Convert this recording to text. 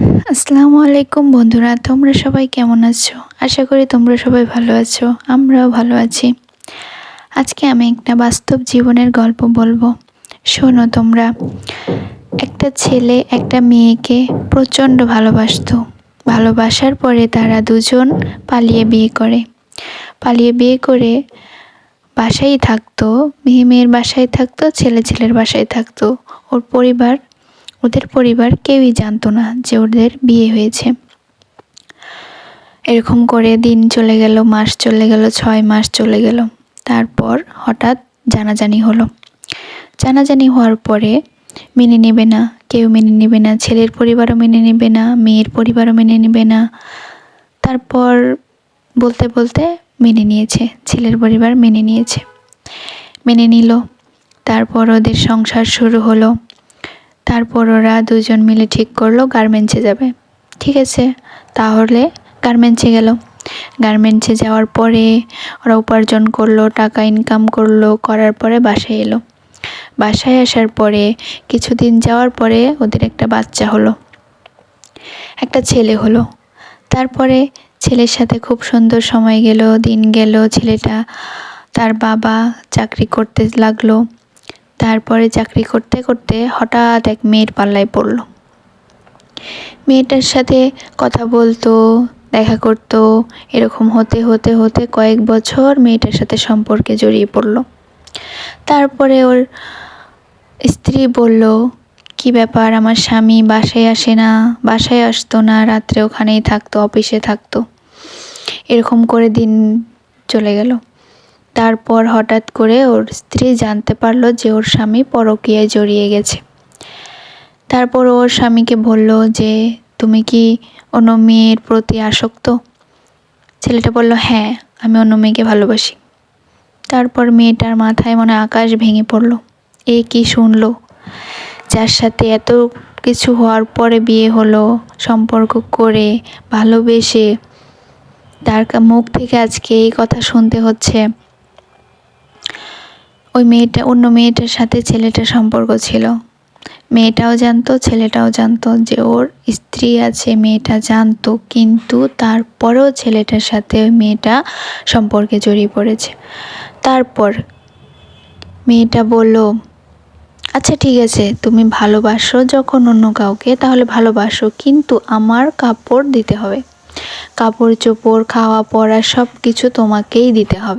আসসালামু আলাইকুম বন্ধুরা, তোমরা সবাই কেমন আছো? আশা করি তোমরা সবাই ভালো আছো, আমরাও ভালো আছি। আজকে আমি একটা বাস্তব জীবনের গল্প বলব। শোনো তোমরা, একটা ছেলে একটা মেয়েকে প্রচণ্ড ভালোবাসতো। ভালোবাসার পরে তারা দুজন পালিয়ে বিয়ে করে। পালিয়ে বিয়ে করে বাসায় থাকতো, মেয়ে মেয়ের বাসায় থাকতো, ছেলে ছেলের বাসায় থাকতো। ওর পরিবার ওদের পরিবার কেউই জানতো না যে ওদের বিয়ে হয়েছে। এরকম করে দিন চলে গেল, মাস চলে গেল, ছয় মাস চলে গেল। তারপর হঠাৎ জানাজানি হলো। জানাজানি হওয়ার পরে মেনে নেবে না, কেউ মেনে নেবে না, ছেলের পরিবারও মেনে নেবে না, মেয়ের পরিবারও মেনে নেবে না। তারপর বলতে বলতে মেনে নিয়েছে, ছেলের পরিবার মেনে নিয়েছে। মেনে নিল। তারপর ওদের সংসার শুরু হলো। তারপর ওরা দুজন মিলে ঠিক করল গার্মেন্টসে যাবে। ঠিক আছে, তাহলে গার্মেন্টসে গেল। গার্মেন্টসে যাওয়ার পরে ওরা উপার্জন করল, টাকা ইনকাম করল, করার পরে বাসায় এলো। বাসায় আসার পরে কিছুদিন যাওয়ার পরে ওদের একটা বাচ্চা হলো, একটা ছেলে হলো। তারপরে ছেলের সাথে খুব সুন্দর সময় গেল, দিন গেল, ছেলেটা তার বাবা চাকরি করতে লাগল। তারপরে চাকরি করতে করতে হঠাৎ এক মেয়ের পাল্লায় পড়ল। মেয়েটার সাথে কথা বলতো, দেখা করতো, এরকম হতে হতে হতে কয়েক বছর মেয়েটার সাথে সম্পর্কে জড়িয়ে পড়ল। তারপরে ওর স্ত্রী বলল, কি ব্যাপার, আমার স্বামী বাসায় আসে না, বাসায় আসতো না, রাত্রে ওখানেই থাকতো, অফিসে থাকতো। এরকম করে দিন চলে গেল। তারপর হঠাৎ করে ওর স্ত্রী জানতে পারল যে ওর স্বামী পরকীয়ায় জড়িয়ে গেছে। তারপর ওর স্বামীকে বলল যে, তুমি কি অন্য মেয়ের প্রতি আসক্ত? ছেলেটা বলল হ্যাঁ আমি অন্য মেয়েকে ভালোবাসি। তারপর মেয়েটার মাথায় মনে আকাশ ভেঙে পড়ল। এ কি শুনলো? যার সাথে এত কিছু হওয়ার পরে বিয়ে হলো, সম্পর্ক করে, ভালোবেসে, তার মুখ থেকে আজকে এই কথা শুনতে হচ্ছে। ওই মেয়েটা, অন্য মেয়েটার সাথে ছেলেটার সম্পর্ক ছিল। মেয়েটাও জানতো, ছেলেটাও জানতো যে ওর স্ত্রী আছে, মেয়েটা জানতো, কিন্তু তারপরেও ছেলেটার সাথে ওই মেয়েটা সম্পর্কে জড়িয়ে পড়েছে। তারপর মেয়েটা বলল আচ্ছা ঠিক আছে, তুমি ভালোবাসো যখন অন্য কাউকে, তাহলে ভালোবাসো, কিন্তু আমার কাপড় দিতে হবে। কাপড় চোপড় খাওয়া পড়া সব কিছু তোমাকেই দিতে হবে।